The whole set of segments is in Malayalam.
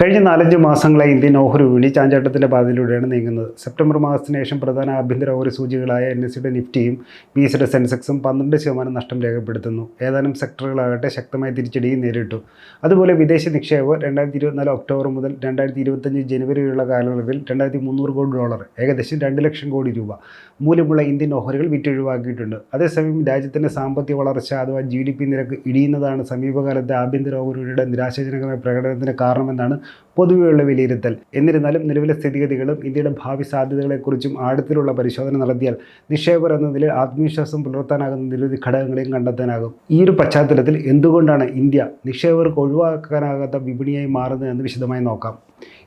കഴിഞ്ഞ നാലഞ്ച് മാസങ്ങളായി ഇന്ത്യൻ ഓഹരി വിപണി ചാഞ്ചാട്ടത്തിന്റെ പാതയിലൂടെയാണ് നീങ്ങുന്നത്. സെപ്റ്റംബർ മാസത്തിന് ശേഷം പ്രധാന ആഭ്യന്തര ഓഹരി സൂചികളായ എൻ എസ് സിയുടെ നിഫ്റ്റിയും ബി സിയുടെ സെൻസെക്സും പന്ത്രണ്ട് ശതമാനം നഷ്ടം രേഖപ്പെടുത്തുന്നു. ഏതാനും സെക്ടറുകളാകട്ടെ ശക്തമായ തിരിച്ചടിയും നേരിട്ടു. അതുപോലെ വിദേശ നിക്ഷേപം രണ്ടായിരത്തി ഇരുപത്തിനാല് ഒക്ടോബർ മുതൽ രണ്ടായിരത്തി ഇരുപത്തഞ്ച് ജനുവരി വരെയുള്ള കാലയളവിൽ രണ്ടായിരത്തി മുന്നൂറ് കോടി ഡോളർ ഏകദേശം രണ്ട് ലക്ഷം കോടി രൂപ മൂല്യമുള്ള ഇന്ത്യൻ ഓഹരികൾ വിറ്റൊഴിവാക്കിയിട്ടുണ്ട്. അതേസമയം രാജ്യത്തിന്റെ സാമ്പത്തിക വളർച്ച അഥവാ ജി ഡി പി നിരക്ക് ഇടിയുന്നതാണ് സമീപകാലത്തെ ആഭ്യന്തര ഓഹരിയുടെ നിരാശാജനകമായ പ്രകടനത്തിന് കാരണമെന്നാണ് പൊതുവെയുള്ള വിലയിരുത്തൽ. എന്നിരുന്നാലും നിലവിലെ സ്ഥിതിഗതികളും ഇന്ത്യയുടെ ഭാവി സാധ്യതകളെക്കുറിച്ചും ആഴത്തിലുള്ള പരിശോധന നടത്തിയാൽ നിക്ഷേപർ എന്ന നിലയിൽ ആത്മവിശ്വാസം പുലർത്താനാകുന്ന നിരവധി ഘടകങ്ങളെയും കണ്ടെത്താനാകും. ഈ ഒരു പശ്ചാത്തലത്തിൽ എന്തുകൊണ്ടാണ് ഇന്ത്യ നിക്ഷേപകർക്ക് ഒഴിവാക്കാനാകാത്ത വിപണിയായി മാറുന്നത് എന്ന് വിശദമായി നോക്കാം.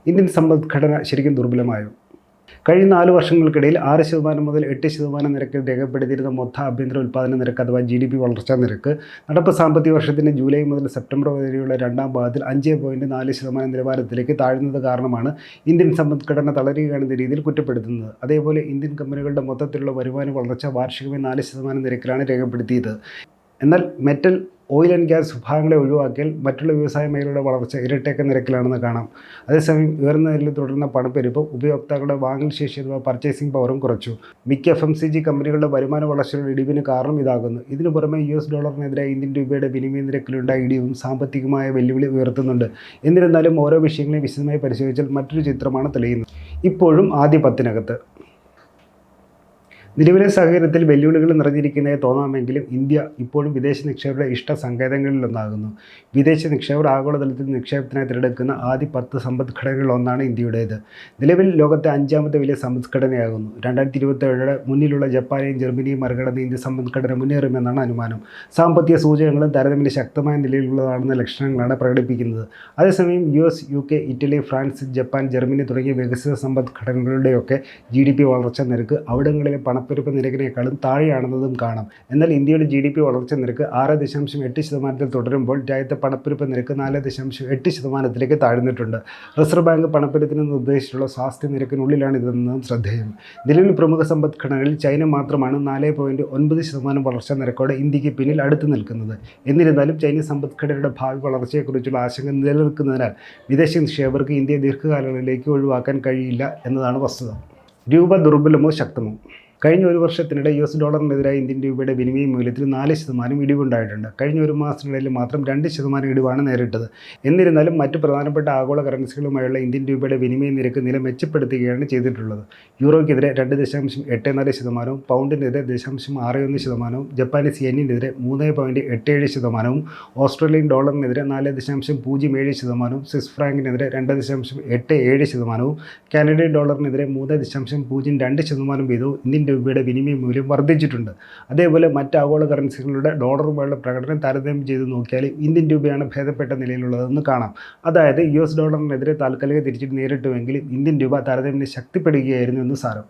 ഇന്ത്യൻ സമ്പദ്ഘടന ശരിക്കും ദുർബലമായോ? കഴിഞ്ഞ നാല് വർഷങ്ങൾക്കിടയിൽ ആറ് ശതമാനം മുതൽ എട്ട് ശതമാനം നിരക്കിൽ രേഖപ്പെടുത്തിയിരുന്ന മൊത്ത ആഭ്യന്തര ഉൽപ്പാദന നിരക്ക് അഥവാ ജി ഡി പി വളർച്ചാ നിരക്ക് നടപ്പ് സാമ്പത്തിക വർഷത്തിന്റെ ജൂലൈ മുതൽ സെപ്റ്റംബർ വരെയുള്ള രണ്ടാം ഭാഗത്തിൽ അഞ്ച് പോയിന്റ് നാല് ശതമാനം നിലവാരത്തിലേക്ക് താഴ്ന്നത് കാരണമാണ് ഇന്ത്യൻ സമ്പദ്ഘടന തളരുകയാണെന്ന രീതിയിൽ കുറ്റപ്പെടുത്തുന്നത്. അതേപോലെ ഇന്ത്യൻ കമ്പനികളുടെ മൊത്തത്തിലുള്ള വരുമാന വളർച്ച വാർഷികമായി നാല് ശതമാനം നിരക്കിലാണ് രേഖപ്പെടുത്തിയത്. എന്നാൽ മെറ്റൽ ഓയിൽ ആൻഡ് ഗ്യാസ് വിഭാഗങ്ങളെ ഒഴിവാക്കിയാൽ മറ്റുള്ള വ്യവസായ മേഖലയുടെ വളർച്ച ഇരട്ടേക്ക നിരക്കിലാണെന്ന് കാണാം. അതേസമയം ഉയർന്ന നിലയിൽ തുടരുന്ന പണപ്പെരുപ്പം ഉപയോക്താക്കളുടെ വാങ്ങൽ ശേഷി അഥവാ പർച്ചേസിംഗ് പവറും കുറച്ചു. മിക്ക എഫ് എം സി ജി കമ്പനികളുടെ വരുമാന വളർച്ചയുടെ ഇടിവിന് കാരണം ഇതാകുന്നു. ഇതിനു പുറമെ യു എസ് ഡോളറിനെതിരെ ഇന്ത്യൻ രൂപയുടെ വിനിമയ നിരക്കിലുണ്ടായ ഇടിവും സാമ്പത്തികമായ വെല്ലുവിളി ഉയർത്തുന്നുണ്ട്. എന്നിരുന്നാലും ഓരോ വിഷയങ്ങളെയും വിശദമായി പരിശോധിച്ചാൽ മറ്റൊരു ചിത്രമാണ് തെളിയുന്നത്. ഇപ്പോഴും ആദ്യ പത്തിനകത്ത്. നിലവിലെ സാഹചര്യത്തിൽ വെല്ലുവിളികൾ നിറഞ്ഞിരിക്കുന്നതായി തോന്നാമെങ്കിലും ഇന്ത്യ ഇപ്പോഴും വിദേശ നിക്ഷേപരുടെ ഇഷ്ട സങ്കേതങ്ങളിലൊന്നാകുന്നു. വിദേശ നിക്ഷേപർ ആഗോളതലത്തിൽ നിക്ഷേപത്തിനായി തിരഞ്ഞെടുക്കുന്ന ആദ്യ പത്ത് സമ്പദ്ഘടനകളിലൊന്നാണ് ഇന്ത്യയുടേത്. നിലവിൽ ലോകത്തെ അഞ്ചാമത്തെ വലിയ സമ്പദ്ഘടനയാകുന്നു രണ്ടായിരത്തി ഇരുപത്തേഴ് മുന്നിലുള്ള ജപ്പാനെയും ജർമ്മനിയും മറികടന്ന് ഇന്ത്യ സമ്പദ്ഘടന മുന്നേറുമെന്നാണ് അനുമാനം. സാമ്പത്തിക സൂചകങ്ങളും താരതമ്യം ശക്തമായ നിലയിലുള്ളതാണെന്ന ലക്ഷണങ്ങളാണ് പ്രകടിപ്പിക്കുന്നത്. അതേസമയം U S U K Italy France Japan Germany തുടങ്ങിയ വികസിത സമ്പദ്ഘടനകളുടെയൊക്കെ ജി ഡി പി വളർച്ചാ നിരക്ക് അവിടങ്ങളിലെ പണപ്പെരുപ്പ നിരക്കിനേക്കാളും താഴെയാണെന്നതും കാണാം. എന്നാൽ ഇന്ത്യയുടെ ജി ഡി പി വളർച്ചാ നിരക്ക് ആറ് ദശാംശം എട്ട് ശതമാനത്തിൽ തുടരുമ്പോൾ രാജ്യത്തെ പണപ്പെരുപ്പ നിരക്ക് നാല് ദശാംശം എട്ട് ശതമാനത്തിലേക്ക് താഴ്ന്നിട്ടുണ്ട്. റിസർവ് ബാങ്ക് പണപ്പെരുപ്പിന് നിർദ്ദേശിച്ചുള്ള സ്വാസ്ഥ്യ നിരക്കിനുള്ളിലാണ് ഇതെന്നതും ശ്രദ്ധേയം. നിലവിൽ പ്രമുഖ സമ്പദ്ഘടനകളിൽ ചൈന മാത്രമാണ് നാല് പോയിന്റ് ഒൻപത് ശതമാനം വളർച്ചാ നിരക്കോടെ ഇന്ത്യയ്ക്ക് പിന്നിൽ അടുത്ത് നിൽക്കുന്നത്. എന്നിരുന്നാലും ചൈനീസ് സമ്പദ്ഘടനയുടെ ഭാവി വളർച്ചയെക്കുറിച്ചുള്ള ആശങ്ക നിലനിൽക്കുന്നതിനാൽ വിദേശ നിക്ഷേപകർക്ക് ഇന്ത്യയെ ദീർഘകാലങ്ങളിലേക്ക് ഒഴിവാക്കാൻ കഴിയില്ല എന്നതാണ് വസ്തുത. രൂപ ദുർബലമോ ശക്തമോ? കഴിഞ്ഞ ഒരു വർഷത്തിനിടെ യു എസ് ഡോളറിനെതിരായ ഇന്ത്യൻ രൂപയുടെ വിനിമയ മൂല്യത്തിൽ നാല് ശതമാനം ഇടിവുണ്ടായിട്ടുണ്ട്. കഴിഞ്ഞ ഒരു മാസത്തിനിടയിൽ മാത്രം രണ്ട് ശതമാനം ഇടിവാണ് നേരിട്ടത്. എന്നിരുന്നാലും മറ്റ് പ്രധാനപ്പെട്ട ആഗോള കറൻസികളുമായുള്ള ഇന്ത്യൻ രൂപയുടെ വിനിമയ നിരക്ക് നില മെച്ചപ്പെടുത്തുകയാണ് ചെയ്തിട്ടുള്ളത്. യൂറോയ്ക്കെതിരെ രണ്ട് ദശാംശം എട്ട് നാല് ശതമാനവും പൗണ്ടിനെതിരെ ദശാംശം ആറ് ഒന്ന് ശതമാനവും ജപ്പാനീസ് യെന്നിനെതിരെ മൂന്ന് പോയിന്റ് എട്ട് ഏഴ് ശതമാനവും ഓസ്ട്രേലിയൻ ഡോളറിനെതിരെ നാല് ദശാംശം പൂജ്യം ഏഴ് ശതമാനവും സ്വിസ് ഫ്രാങ്കിനെതിരെ രണ്ട് ദശാംശം എട്ട് ഏഴ് ശതമാനവും കാനഡിയൻ ഡോളറിനെതിരെ മൂന്ന് ദശാംശം പൂജ്യം രണ്ട് ശതമാനം വീതവും ഇന്ത്യൻ രൂപയുടെ വിനിമയ മൂല്യം വർദ്ധിച്ചിട്ടുണ്ട്. അതേപോലെ മറ്റ് ആഗോള കറൻസികളുടെ ഡോളറുമായുള്ള പ്രകടനം താരതമ്യം ചെയ്ത് നോക്കിയാൽ ഇന്ത്യൻ രൂപയാണ് ഭേദപ്പെട്ട നിലയിലുള്ളതെന്ന് കാണാം. അതായത് യു എസ് ഡോളറിനെതിരെ താൽക്കാലിക തിരിച്ചിട്ട് നേരിട്ടുവെങ്കിലും ഇന്ത്യൻ രൂപ താരതമ്യം ശക്തിപ്പെടുകയായിരുന്നു എന്ന് സാരം.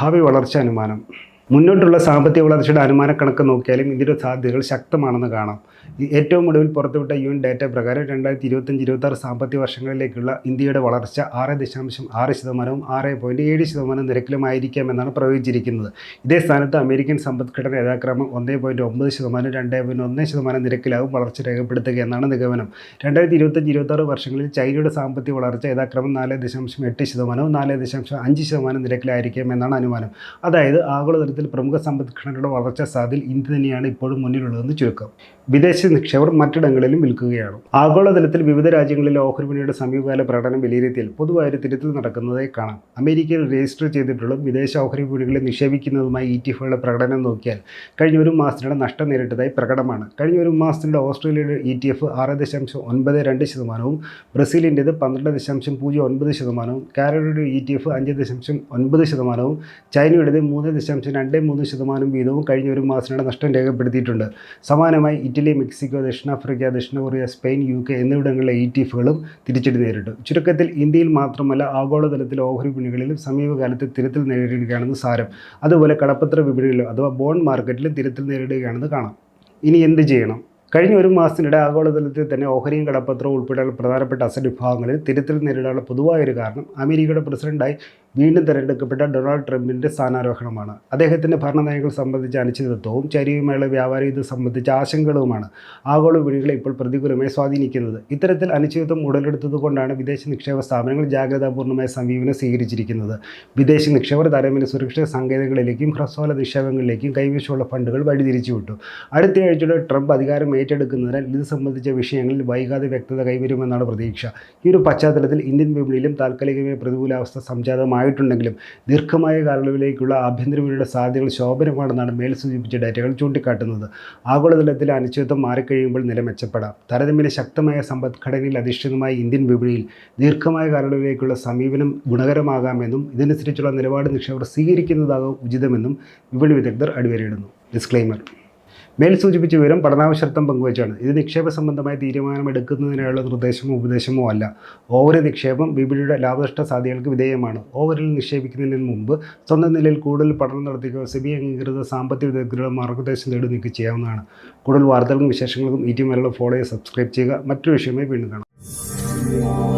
ഭാവി വളർച്ച അനുമാനം. മുന്നോട്ടുള്ള സാമ്പത്തിക വളർച്ചയുടെ അനുമാനക്കണക്ക് നോക്കിയാലും ഇതിന്റെ സാധ്യതകൾ ശക്തമാണെന്ന് കാണാം. ഏറ്റവും ഒടുവിൽ പുറത്തുവിട്ട യു എൻ ഡാറ്റ പ്രകാരം രണ്ടായിരത്തി ഇരുപത്തഞ്ച് ഇരുപത്താറ് സാമ്പത്തിക വർഷങ്ങളിലേക്കുള്ള ഇന്ത്യയുടെ വളർച്ച ആറ് ദശാംശം ആറ് ശതമാനവും ആറ് പോയിന്റ് ഏഴ് ശതമാനം നിരക്കിലുമായിരിക്കാമെന്നാണ് പ്രവചിച്ചിരിക്കുന്നത്. ഇതേ സ്ഥാനത്ത് അമേരിക്കൻ സമ്പദ്ഘടന യഥാക്രമം ഒന്നേ പോയിന്റ് ഒമ്പത് ശതമാനം രണ്ട് പോയിന്റ് ഒന്ന് ശതമാനം നിരക്കിലാവും വളർച്ച രേഖപ്പെടുത്തുക എന്നാണ് നിഗമനം. രണ്ടായിരത്തി ഇരുപത്തഞ്ച് ഇരുപത്താറ് വർഷങ്ങളിൽ ചൈനയുടെ സാമ്പത്തിക വളർച്ച യഥാക്രമം നാല് ദശാംശം എട്ട് ശതമാനവും നാല് ദശാംശം അഞ്ച് ശതമാനം നിരക്കിലായിരിക്കാം എന്നാണ് അനുമാനം. അതായത് ആഗോളതലത്തിൽ പ്രമുഖ സമ്പദ്ഘടനയുടെ വളർച്ചാ സാധ്യതയിൽ ഇന്ത്യ തന്നെയാണ് ഇപ്പോഴും മുന്നിലുള്ളതെന്ന് ചുരുക്കം. വിദേശ നിക്ഷേപർ മറ്റിടങ്ങളിലും വിൽക്കുകയാണ്. ആഗോളതലത്തിൽ വിവിധ രാജ്യങ്ങളിലെ ഓഹരി വിപണിയുടെ സമീപകാല പ്രകടനം വിലയിരുത്തിയാൽ പൊതുവായ ഒരു തിരുത്തൽ നടക്കുന്നതായി കാണാം. അമേരിക്കയിൽ രജിസ്റ്റർ ചെയ്തിട്ടുള്ള വിദേശ ഓഹരി വിപണികളെ നിക്ഷേപിക്കുന്നതുമായി ഇ ടി എഫുകളുടെ പ്രകടനം നോക്കിയാൽ കഴിഞ്ഞ ഒരു മാസത്തിനിടെ നഷ്ടം നേരിട്ടതായി പ്രകടമാണ് കഴിഞ്ഞ ഒരു മാസത്തിനിടെ ഓസ്ട്രേലിയയുടെ ഇ ടി എഫ് ആറ് ദശാംശം ഒൻപത് രണ്ട് ശതമാനവും ബ്രസീലിന്റേത് പന്ത്രണ്ട് ദശാംശം പൂജ്യം ഒൻപത് ശതമാനവും കാനഡയുടെ ഇ ടി എഫ് അഞ്ച് ദശാംശം ഒൻപത് ശതമാനവും ചൈനയുടേത് മൂന്ന് ദശാംശം രണ്ട് മൂന്ന് ശതമാനം വീതവും കഴിഞ്ഞ ഒരു മാസത്തിനിടെ നഷ്ടം രേഖപ്പെടുത്തിയിട്ടുണ്ട്. സമാനമായി ഇറ്റലി മെക്സിക്കോ ദക്ഷിണാഫ്രിക്ക ദക്ഷിണ കൊറിയ സ്പെയിൻ യു കെ എന്നിവിടങ്ങളിലെ ഇ ടി എഫുകളും തിരിച്ചടി നേരിട്ടു. ചുരുക്കത്തിൽ ഇന്ത്യയിൽ മാത്രമല്ല ആഗോളതലത്തിൽ ഓഹരി വിപണികളിലും സമീപകാലത്ത് തിരുത്തൽ നേരിടുകയാണെന്ന് സാരം. അതുപോലെ കടപ്പത്ര വിപണികളിലും അഥവാ ബോണ്ട് മാർക്കറ്റിലും തിരുത്തൽ നേരിടുകയാണെന്ന് കാണാം. ഇനി എന്ത് ചെയ്യണം? കഴിഞ്ഞ ഒരു മാസത്തിനിടെ ആഗോളതലത്തിൽ തന്നെ ഓഹരിയും കടപ്പത്രവും ഉൾപ്പെടെയുള്ള പ്രധാനപ്പെട്ട അസറ്റ് വിഭാഗങ്ങളിൽ തിരുത്തൽ നേരിടാനുള്ള പൊതുവായൊരു കാരണം അമേരിക്കയുടെ പ്രസിഡന്റായി വീണ്ടും തിരഞ്ഞെടുക്കപ്പെട്ട ഡൊണാൾഡ് ട്രംപിന്റെ സ്ഥാനാരോഹണമാണ്. അദ്ദേഹത്തിന്റെ ഭരണനയങ്ങൾ സംബന്ധിച്ച അനിശ്ചിതത്വവും ചരിവുമായുള്ള വ്യാപാര ഇത് സംബന്ധിച്ച ആശങ്കകളുമാണ് ആഗോള വിപണികളെ ഇപ്പോൾ പ്രതികൂലമായി സ്വാധീനിക്കുന്നത്. ഇത്തരത്തിൽ അനിശ്ചിതത്വം ഉടലെടുത്തതുകൊണ്ടാണ് വിദേശ നിക്ഷേപ സ്ഥാപനങ്ങൾ ജാഗ്രതാപൂർണമായ സമീപനം സ്വീകരിച്ചിരിക്കുന്നത്. വിദേശ നിക്ഷേപർ താരതമ്യേന സുരക്ഷിത സങ്കേതങ്ങളിലേക്കും ഹ്രസ്വകാല നിക്ഷേപങ്ങളിലേക്കും കൈവശമുള്ള ഫണ്ടുകൾ വഴിതിരിച്ചുവിട്ടു. അടുത്തയാഴ്ചയുടെ ട്രംപ് അധികാരം ഏറ്റെടുക്കുന്നതിനാൽ ഇത് സംബന്ധിച്ച വിഷയങ്ങളിൽ വൈകാതെ വ്യക്തത കൈവരുമെന്നാണ് പ്രതീക്ഷ. ഈ ഒരു പശ്ചാത്തലത്തിൽ ഇന്ത്യൻ വിപണിയിലും താൽക്കാലികമായ പ്രതികൂലാവസ്ഥ സംജാതമായിട്ടുണ്ടെങ്കിലും ദീർഘമായ കാലയളവിലേക്കുള്ള ആഭ്യന്തര വിപണിയുടെ സാധ്യതകൾ ശോഭനമാണെന്നാണ് മേൽ സൂചിപ്പിച്ച ഡാറ്റകൾ ചൂണ്ടിക്കാട്ടുന്നത്. ആഗോളതലത്തിലെ അനിശ്ചിതത്വം മാറിക്കഴിയുമ്പോൾ നില മെച്ചപ്പെടാം. താരതമ്യേന ശക്തമായ സമ്പദ്ഘടനയിൽ അധിഷ്ഠിതമായ ഇന്ത്യൻ വിപണിയിൽ ദീർഘമായ കാലയളവിലേക്കുള്ള സമീപനം ഗുണകരമാകാമെന്നും ഇതനുസരിച്ചുള്ള നിലപാട് നിക്ഷേപർ സ്വീകരിക്കുന്നതാകും ഉചിതമെന്നും വിപണി വിദഗ്ധർ അടിവരയിടുന്നു. ഡിസ്ക്ലെയിമർ മേൽ സൂചിപ്പിച്ച വിവരം പഠനാവശ്യർത്ഥം പങ്കുവച്ചാണ്. ഇത് നിക്ഷേപ സംബന്ധമായ തീരുമാനമെടുക്കുന്നതിനായുള്ള നിർദ്ദേശമോ ഉപദേശമോ അല്ല. ഓവർ നിക്ഷേപം വിപണിയുടെ ലാഭനഷ്ട സാധ്യതകൾക്ക് വിധേയമാണ്. ഓവറിൽ നിക്ഷേപിക്കുന്നതിന് മുമ്പ് സ്വന്തം നിലയിൽ കൂടുതൽ പഠനം നടത്തിയോ സെബി അംഗീകൃത സാമ്പത്തിക വിദഗ്ധരുടെ മാർഗനിർദ്ദേശം തേടി നിങ്ങൾക്ക് ചെയ്യാവുന്നതാണ്. കൂടുതൽ വാർത്തകൾക്കും വിശേഷങ്ങൾക്കും ഈ ടി മലയാളം ഫോളോ ചെയ്ത് സബ്സ്ക്രൈബ് ചെയ്യുക. മറ്റൊരു വിഷയമായി വീണ്ടും കാണാം.